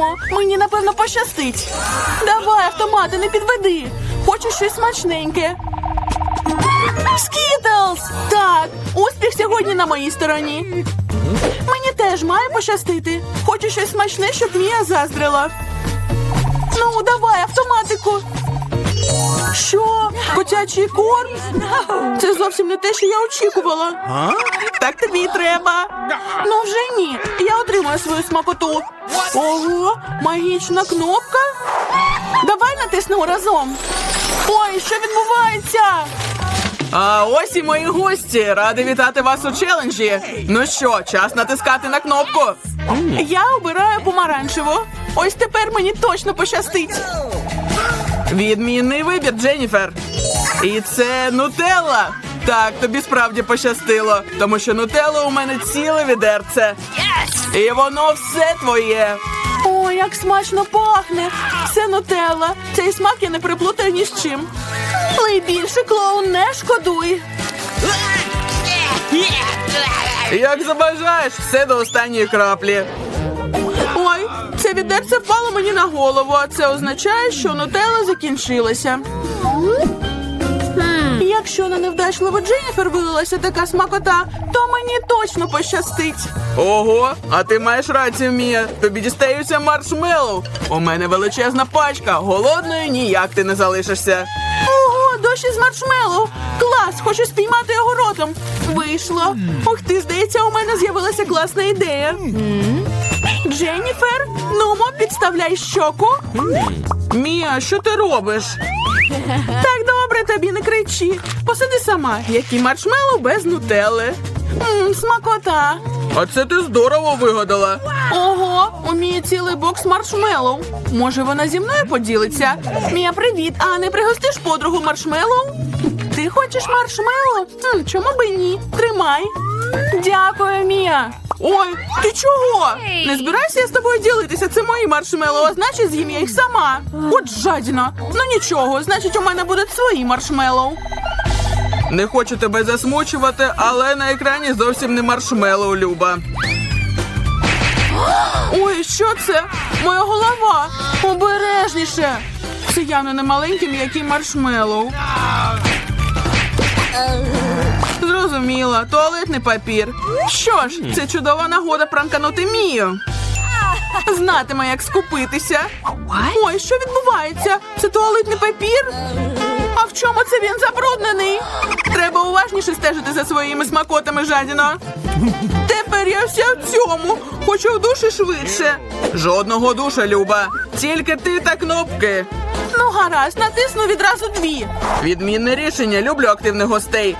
Спробуємо. Мені напевно пощастить. Давай, автомати, не підведи. Хочу щось смачненьке. Скітлз! Так, успіх сьогодні на моїй стороні. Мені теж має пощастити. Хочу щось смачне, щоб Мія заздрила. Ну, давай, автоматику. Що? Котячий корм? Це зовсім не те, що я очікувала. Так тобі треба. Ну вже ні. Я отримаю свою смакоту. Ого, магічна кнопка. Давай натиснемо разом. Ой, що відбувається? А ось і мої гості. Радий вітати вас у челенджі. Ну що, час натискати на кнопку. Я обираю помаранчеву. Ось тепер мені точно пощастить. Відмінний вибір, Дженніфер. І це нутелла. Так, тобі справді пощастило, тому що нутелла у мене ціле відерце. І воно все твоє. Ой, як смачно пахне. Це нутелла. Цей смак я не приплутаю ні з чим. Але більше клоун не шкодуй. Як забажаєш, все до останньої краплі. Ой, це відерце впало мені на голову, а це означає, що нутелла закінчилася. Якщо на невдачливу Дженніфер вилилася така смакота, то мені точно пощастить. Ого, а ти маєш рацію, Мія. Тобі дістаються маршмеллоу. У мене величезна пачка. Голодною ніяк ти не залишишся. Ого, дощ із маршмеллоу! Клас, хочу спіймати його ротом. Вийшло. Ух ти, здається, у мене з'явилася класна ідея. Дженніфер, нумо, підставляй щоку. Мія, що ти робиш? Так добре, тобі не кричи. Посиди сама, які маршмеллоу без нутелли. Мм, смакота. А це ти здорово вигадала. Ого, у Мії цілий бокс маршмеллоу. Може, вона зі мною поділиться? Мія, привіт. А не пригостиш подругу маршмеллоу? Ти хочеш маршмеллоу? Хм, чому би ні? Тримай. Дякую, Мія. Ой, ти чого? Не збирайся я з тобою ділитися. Це мої маршмеллоу, а значить з'їм я їх сама. От жадіна. Ну нічого, значить, у мене будуть свої маршмеллоу. Не хочу тебе засмучувати, але на екрані зовсім не маршмеллоу, Люба. Ой, що це? Моя голова. Обережніше. Це явно не маленький м'який маршмеллоу. Зрозуміла, туалетний папір. Що ж, це чудова нагода пранканути Мію. Знатиме, як скупитися. Ой, що відбувається? Це туалетний папір? А в чому це він забруднений? Треба уважніше стежити за своїми смакотами, жадіно. Тепер я вся в цьому. Хочу в душі швидше. Жодного душа, Люба. Тільки ти та кнопки. Ну, гаразд, натисну відразу дві. Відмінне рішення. Люблю активних гостей.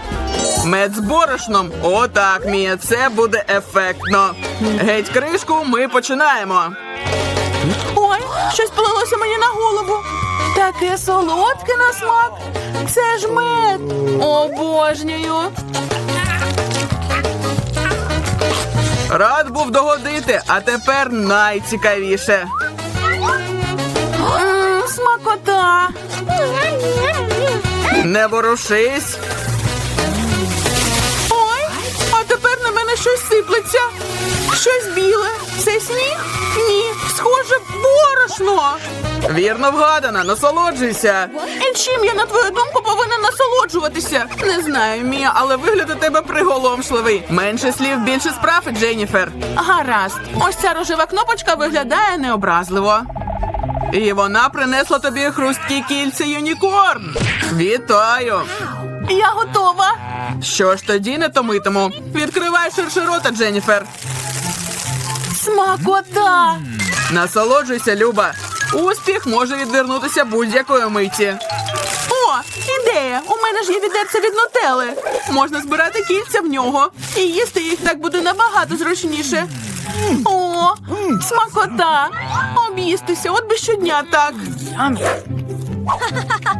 Мед з борошном. Отак, Мія, це буде ефектно. Геть кришку, ми починаємо. Ой, щось полилося мені на голову. Таке солодке на смак. Це ж мед. Обожнюю. Рад був догодити, а тепер найцікавіше. Смакота. Не ворушись. Мене щось сиплеться. Щось біле. Це сніг? Ні, схоже, борошно. Вірно вгадана, насолоджуйся. І чим я, на твою думку, повинна насолоджуватися? Не знаю, Мія, але вигляд у тебе приголомшливий. Менше слів, більше справ, Дженніфер. Гаразд. Ось ця рожева кнопочка виглядає необразливо. І вона принесла тобі хрусткі кільця юнікорн. Вітаю! Я готова. Що ж тоді не томитиму? Відкривай ширше рота, Дженніфер. Смакота. Насолоджуйся, Люба. Успіх може відвернутися будь-якої миті. О, ідея! У мене ж є відерце від нутели. Можна збирати кільця в нього. І їсти їх так буде набагато зручніше. О, смакота! Об'їстися, от би щодня так.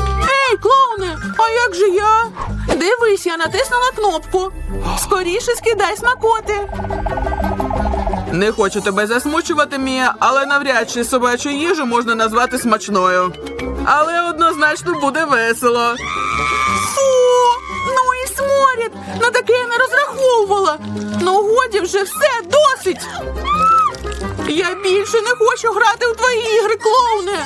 Клоуне, а як же я? Дивись, я натиснула кнопку. Скоріше скидай смакоти. Не хочу тебе засмучувати, Мія, але навряд чи собачу їжу можна назвати смачною. Але однозначно буде весело. Фу! Ну і сморід! На таке я не розраховувала. Ну годі вже все, досить. Я більше не хочу грати у твої ігри, клоуне.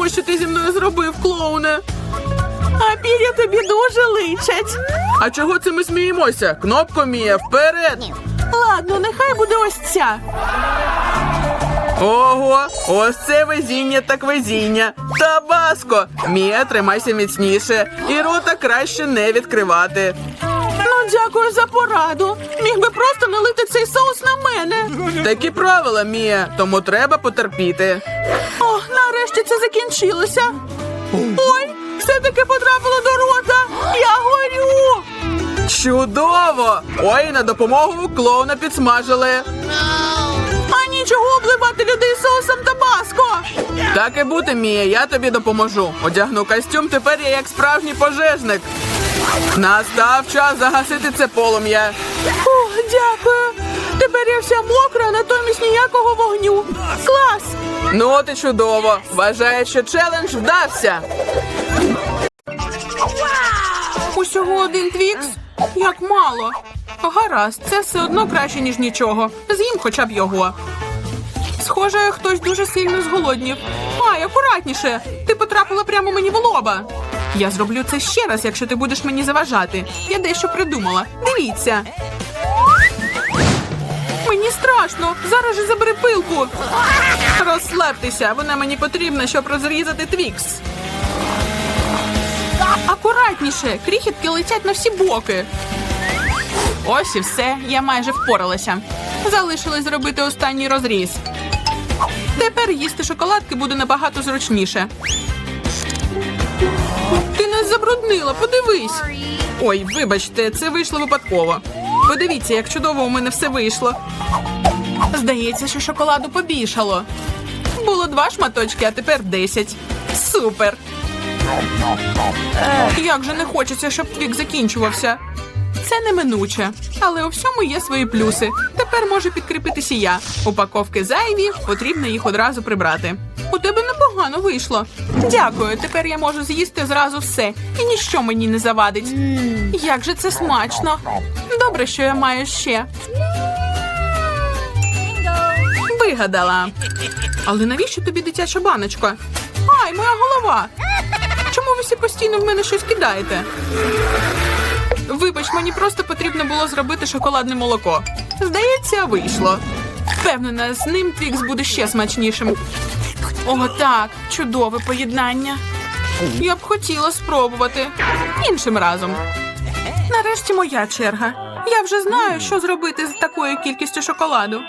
Ось що ти зі мною зробив, клоуне. А пір'я тобі дуже личать. А чого це ми сміємося? Кнопко Мія, вперед! Ладно, нехай буде ось ця. Ого, ось це везіння так везіння. Табаско! Мія, тримайся міцніше. І рота краще не відкривати. Дякую за пораду. Міг би просто налити цей соус на мене. Такі правила, Мія, тому треба потерпіти. О, нарешті це закінчилося. Ой, все-таки потрапило до рота. Я горю. Чудово! Ой, на допомогу клоуна підсмажили. А нічого обливати людей соусом табаско. Так і бути, Мія, я тобі допоможу. Одягну костюм, тепер я як справжній пожежник. Настав час загасити це полум'я. О, дякую. Тепер я вся мокра, натомість ніякого вогню. Клас! Ну от і чудово. Вважаю, що челендж вдався. Усього один твікс? Як мало. Гаразд, це все одно краще, ніж нічого. З'їм хоча б його. Схоже, хтось дуже сильно зголоднів. Ай, акуратніше. Ти потрапила прямо мені в лоба. Я зроблю це ще раз, якщо ти будеш мені заважати. Я дещо придумала. Дивіться. Мені страшно. Зараз же забери пилку. Розслабтеся, вона мені потрібна, щоб розрізати твікс. Акуратніше, крихітки летять на всі боки. Ось і все, я майже впоралася. Залишилось зробити останній розріз. Тепер їсти шоколадки буде набагато зручніше. Ти нас забруднила, подивись. Ой, вибачте, це вийшло випадково. Подивіться, як чудово у мене все вийшло. Здається, що шоколаду побільшало. Було два шматочки, а тепер десять. Супер! Як же не хочеться, щоб твік закінчувався. Це неминуче, але у всьому є свої плюси. Тепер може підкріпитися я. Упаковки зайві, потрібно їх одразу прибрати. У тебе непогано вийшло. Дякую. Тепер я можу з'їсти зразу все, і ніщо мені не завадить. Як же це смачно! Добре, що я маю ще. Вигадала. Але навіщо тобі дитяча баночка? Ай, моя голова! Чому ви всі постійно в мене щось кидаєте? Вибач, мені просто потрібно було зробити шоколадне молоко. Здається, вийшло. Впевнена, з ним твікс буде ще смачнішим. О, так, чудове поєднання. Я б хотіла спробувати іншим разом. Нарешті моя черга. Я вже знаю, що зробити з такою кількістю шоколаду.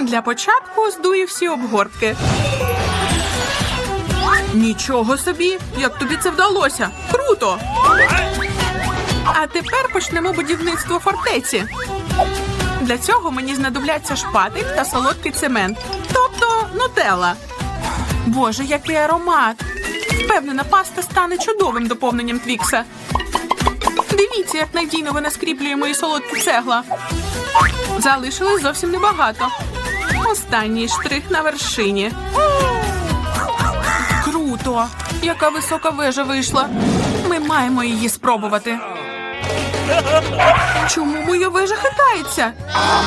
Для початку здую всі обгортки. Нічого собі, як тобі це вдалося? Круто! А тепер почнемо будівництво фортеці. Для цього мені знадобляться шпатель та солодкий цемент, тобто нутелла. Боже, який аромат! Впевнена, паста стане чудовим доповненням твікса. Дивіться, як надійно вона скріплює мої солодкі цегла. Залишилось зовсім небагато. Останній штрих на вершині. Круто! яка висока вежа вийшла. Ми маємо її спробувати. Чому моя вежа хитається?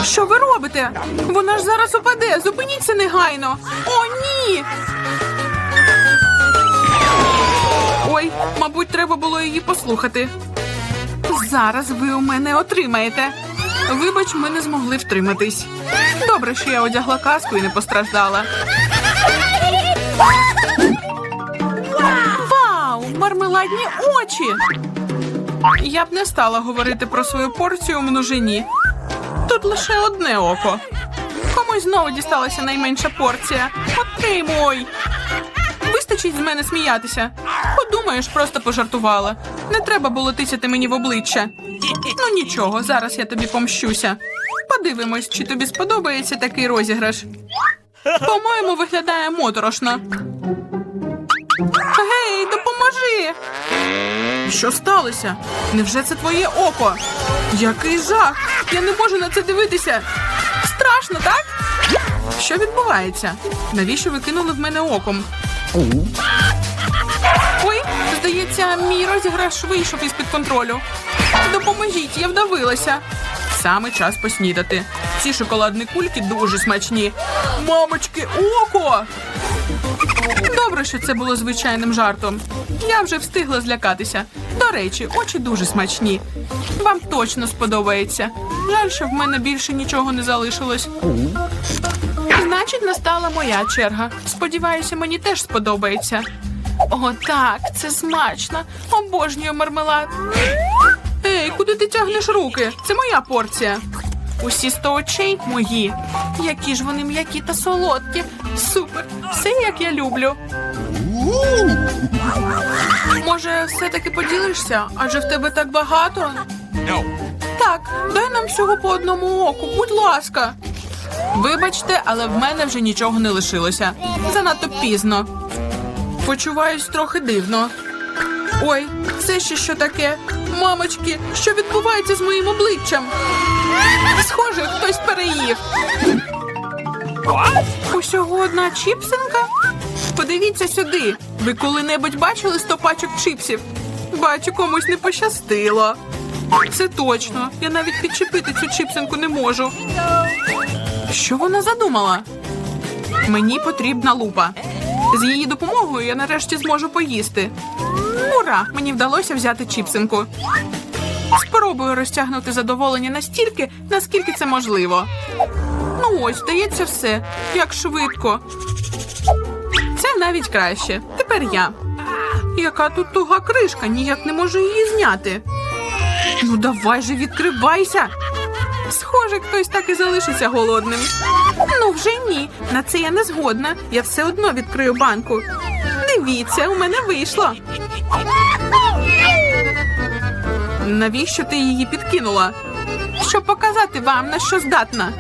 Що ви робите? Вона ж зараз упаде. Зупиніться негайно. О, ні. Ой, мабуть, треба було її послухати. Зараз ви у мене отримаєте. Вибач, ми не змогли втриматись. Добре, що я одягла каску і не постраждала. Вау! Мармеладні очі! Я б не стала говорити про свою порцію у множині. Тут лише одне око. Комусь знову дісталася найменша порція. Отримуй! Вистачить з мене сміятися. Подумаєш, просто пожартувала. Не треба було тисяти мені в обличчя. Ну нічого, зараз я тобі помщуся. Подивимось, чи тобі сподобається такий розіграш. По-моєму, виглядає моторошно. Гей, допоможи! Що сталося? Невже це твоє око? Який жах! Я не можу на це дивитися. Страшно, так? Що відбувається? Навіщо ви кинули в мене оком? Ой, здається, мій розіграш вийшов із-під контролю. Допоможіть, я вдавилася. Саме час поснідати. Ці шоколадні кульки дуже смачні. Мамочки, око! Добре, що це було звичайним жартом. Я вже встигла злякатися. До речі, очі дуже смачні. Вам точно сподобається. Жаль, що в мене більше нічого не залишилось. Значить, настала моя черга. Сподіваюся, мені теж сподобається. О, так, це смачно. Обожнюю мармелад. Ей, куди ти тягнеш руки? Це моя порція. Усі сто очей мої. Які ж вони м'які та солодкі. Супер. Все як я люблю. Може, все-таки поділишся? Адже в тебе так багато. Так, дай нам всього по одному оку, будь ласка. Вибачте, але в мене вже нічого не лишилося. Занадто пізно. Почуваюсь трохи дивно. Ой, це ще що таке? Мамочки, що відбувається з моїм обличчям? Схоже, хтось переїв. Усього одна чіпсинка? Подивіться сюди. Ви коли-небудь бачили сто пачок чіпсів? Бачу, комусь не пощастило. Це точно. Я навіть підчепити цю чіпсинку не можу. Що вона задумала? Мені потрібна лупа. З її допомогою я нарешті зможу поїсти. Ура! Мені вдалося взяти чіпсинку. Спробую розтягнути задоволення настільки, наскільки це можливо. Ну ось, здається, все. Як швидко. Це навіть краще. Тепер я. Яка тут туга кришка, ніяк не можу її зняти. Ну давай же відкривайся. Схоже, хтось так і залишиться голодним. Ну вже ні. На це я не згодна. Я все одно відкрию банку. Дивіться, у мене вийшло. Навіщо ти її підкинула? Щоб показати вам, на що здатна.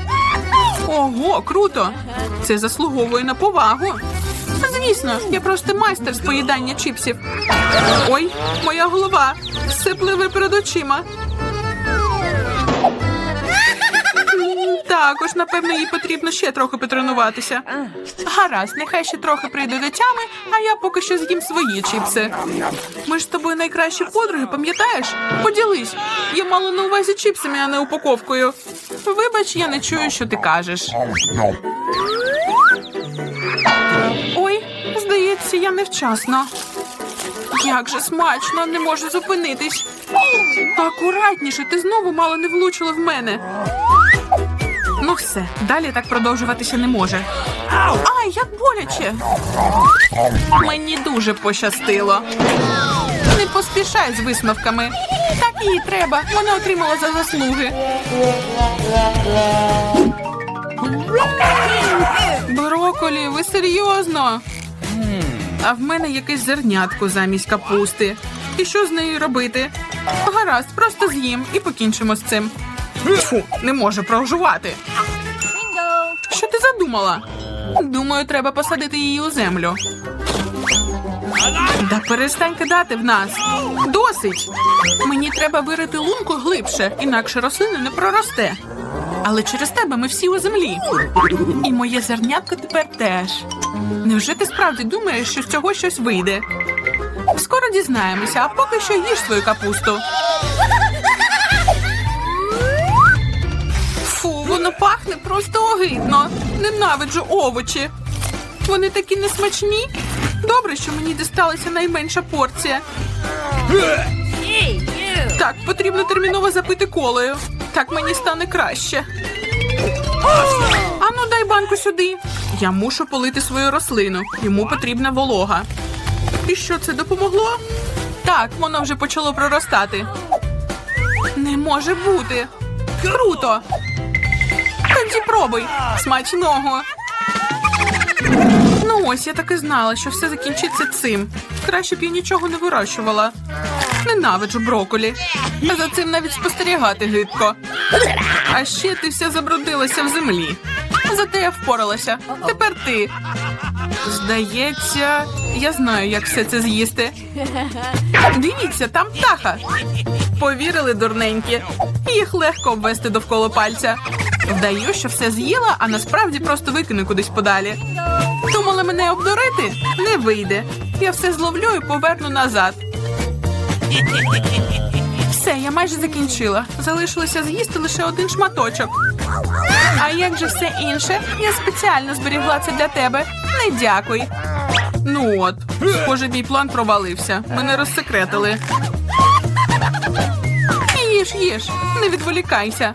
Ого, круто! Це заслуговує на повагу. Звісно, я просто майстер з поїдання чіпсів. Ой, моя голова. Все пливе перед очима. Також, напевно, їй потрібно ще трохи потренуватися. Гаразд, нехай ще трохи прийде до тями, а я поки що з'їм свої чіпси. Ми ж з тобою найкращі подруги, пам'ятаєш? Поділись. Я мала на увазі чіпсами, а не упаковкою. Вибач, я не чую, що ти кажеш. Здається, я невчасно. Як же смачно, не можу зупинитись. Акуратніше, ти знову мало не влучила в мене. Ну все, далі так продовжуватися не може. Ай, як боляче. Мені дуже пощастило. Не поспішай з висновками. Так їй треба. Вона отримала за заслуги. Броколі, ви серйозно? А в мене якесь зернятко замість капусти. І що з нею робити? Гаразд, просто з'їм і покінчимо з цим. Фу, не можу прожувати. Що ти задумала? Думаю, треба посадити її у землю. Да перестань кидати в нас. Досить. Мені треба вирити лунку глибше, інакше рослина не проросте. Але через тебе ми всі у землі. І моє зернятко тепер теж. Невже ти справді думаєш, що з цього щось вийде? Скоро дізнаємося, а поки що їж свою капусту. Фу, воно пахне просто огидно. Ненавиджу овочі. Вони такі несмачні. Добре, що мені дісталася найменша порція. Так, потрібно терміново запити колою. Так мені стане краще. Ану, дай банку сюди. Я мушу полити свою рослину. Йому потрібна волога. І що це допомогло? Так, воно вже почало проростати. Не може бути. Круто. Тоді пробуй. Смачного. Ну ось, я так і знала, що все закінчиться цим. Краще б я нічого не вирощувала. Ненавиджу броколі. А за цим навіть спостерігати гидко. А ще ти вся забрудилася в землі. Зате я впоралася. Тепер ти. Здається, я знаю, як все це з'їсти. Дивіться, там птаха. Повірили, дурненькі. Їх легко обвести довкола пальця. Вдаю, що все з'їла, а насправді просто викину кудись подалі. Думали мене обдурити? Не вийде. Я все зловлю і поверну назад. Все, я майже закінчила. Залишилося з'їсти лише один шматочок. А як же все інше? Я спеціально зберігла це для тебе. Не дякуй. Ну от, схоже, мій план провалився. Мене розсекретили. Їж, їж, не відволікайся.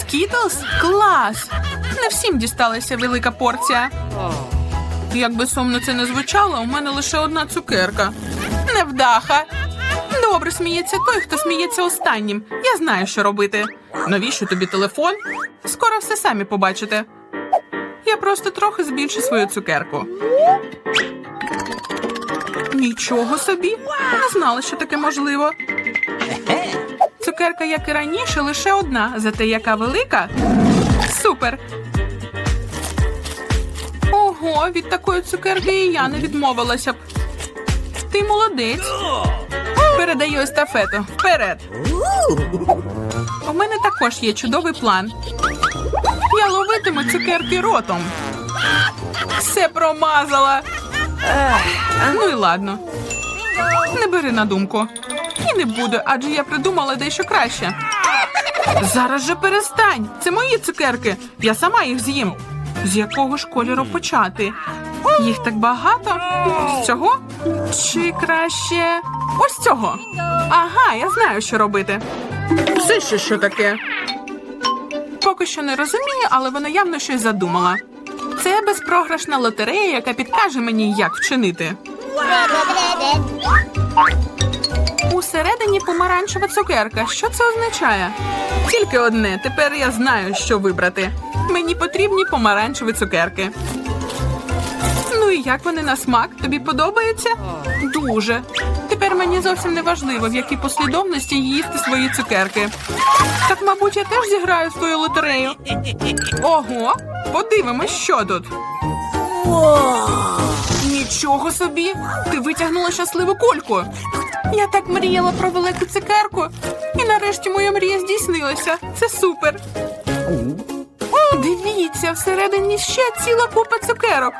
Скітлс? Клас! Не всім дісталася велика порція. Як би сумно це не звучало, у мене лише одна цукерка. Невдаха. Добре сміється той, хто сміється останнім. Я знаю, що робити. Навіщо тобі телефон? Скоро все самі побачите. Я просто трохи збільшу свою цукерку. Нічого собі. Не знала, що таке можливо. Цукерка, як і раніше, лише одна, зате яка велика. Супер. Ого, від такої цукерки і я не відмовилася б. Ти молодець. Передаю естафету. Вперед. У мене також є чудовий план. Я ловитиму цукерки ротом. Все промазала. Ну і ладно. Не бери на думку. І не буду, адже я придумала дещо краще. Зараз же перестань. Це мої цукерки. Я сама їх з'їм. З якого ж кольору почати? Їх так багато. З цього? Чи краще ось цього? Ага, я знаю, що робити. Це ще що таке? Поки що не розумію, але вона явно щось задумала. Це безпрограшна лотерея, яка підкаже мені, як вчинити. Усередині помаранчева цукерка. Що це означає? Тільки одне. Тепер я знаю, що вибрати. Мені потрібні помаранчеві цукерки. Ну і як вони на смак? Тобі подобається? Дуже. Тепер мені зовсім не важливо, в якій послідовності їсти свої цукерки. Так, мабуть, я теж зіграю в твою лотерею. Ого, подивимось, що тут. Нічого собі! Ти витягнула щасливу кульку. Я так мріяла про велику цукерку, і нарешті моя мрія здійснилася. Це супер. Дивіться, всередині ще ціла купа цукерок.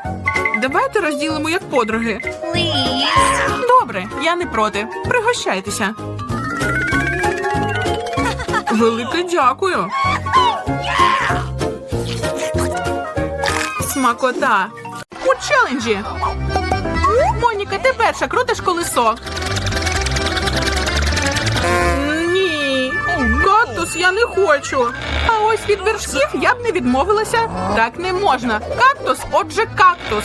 Давайте розділимо як подруги. Добре, я не проти. Пригощайтеся. Велике дякую. Смакота. У челенджі. Моніка, ти перша крутиш колесо. Кактус я не хочу. А ось від вершків я б не відмовилася. Так не можна. Кактус, отже, кактус.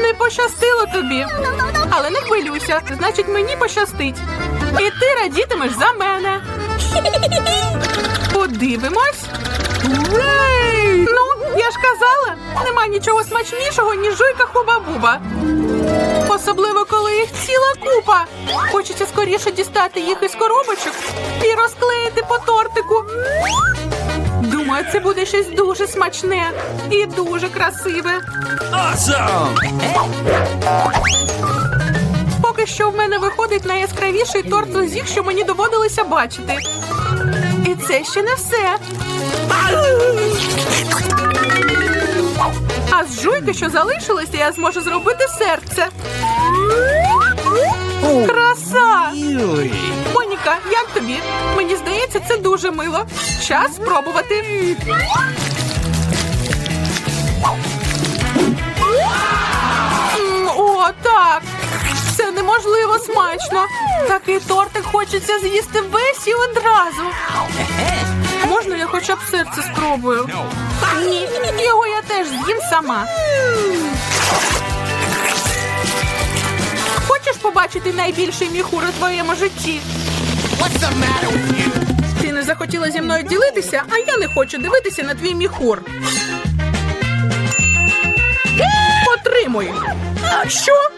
Не пощастило тобі. Але не хвилюйся, значить мені пощастить. І ти радітимеш за мене. Подивимось. Ну, я ж казала, нема нічого смачнішого, ніж жуйка хуба-буба. Особливо, коли їх ціла купа. Хочеться скоріше дістати їх із коробочок і розклеїти по тортику. Думаю, це буде щось дуже смачне і дуже красиве. Поки що в мене виходить найяскравіший торт з усіх, що мені доводилося бачити. І це ще не все. А жуйки, що залишилося, я зможу зробити серце. Краса! Моніка, як тобі? Мені здається, це дуже мило. Час спробувати. О, так. Неможливо смачно. Такий тортик хочеться з'їсти весь і одразу. Можна я хоча б серце спробую? Ні, його я теж з'їм сама. Хочеш побачити найбільший міхур у твоєму житті? Ти не захотіла зі мною ділитися, а я не хочу дивитися на твій міхур. Отримуй. Що?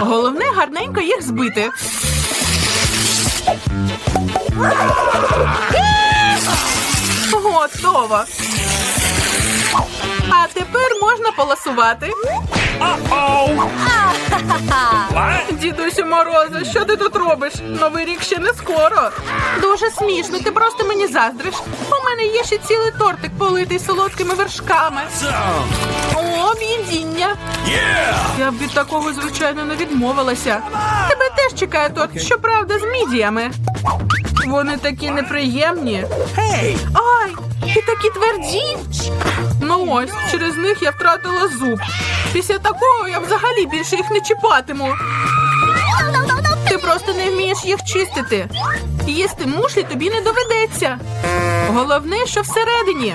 Головне гарненько їх збити. Готово. А тепер можна поласувати. Дідусю Морозо, що ти тут робиш? Новий рік ще не скоро. Дуже смішно, ти просто мені заздриш. У мене є ще цілий тортик политий солодкими вершками. Об'їдіння. Я б від такого, звичайно, не відмовилася. Тебе теж чекає торт, щоправда, з мідіями. Вони такі неприємні. Ай, і такі тверді. Ну ось, через них я втратила зуб. Після такого я взагалі більше їх не чіпатиму. Ти просто не вмієш їх чистити. Їсти мушлі тобі не доведеться. Головне, що всередині.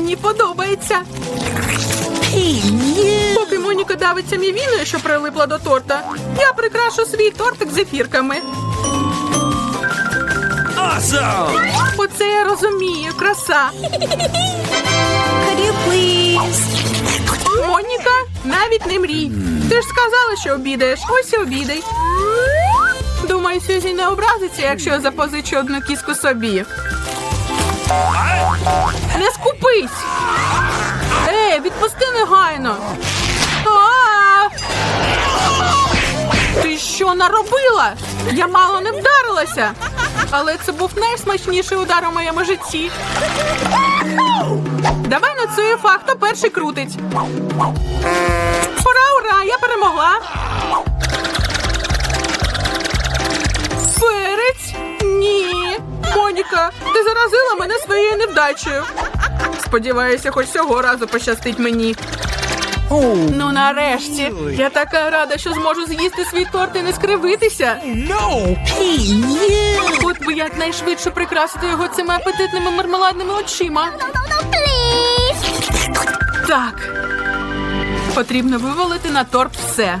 Мені подобається. Поки Моніка давиться мівіною, що прилипла до торта, я прикрашу свій тортик зефірками. Awesome! Оце я розумію, краса. Моніка, навіть не мрій. Ти ж сказала, що обідаєш. Ось і обідай. Думаю, Сюзі не образиться, якщо я запозичу одну кіску собі. Не скупись! Ей, відпусти негайно. Ти що наробила? Я мало не вдарилася. Але це був найсмачніший удар у моєму житті. Давай на цю ефа, перший крутить. Ура, ура! Я перемогла. Моніка, ти заразила мене своєю невдачею. Сподіваюся, хоч цього разу пощастить мені. Ну, нарешті. Я така рада, що зможу з'їсти свій торт і не скривитися. No! От би якнайшвидше прикрасити його цими апетитними мармеладними очима. Please. Так. Потрібно вивалити на торт все.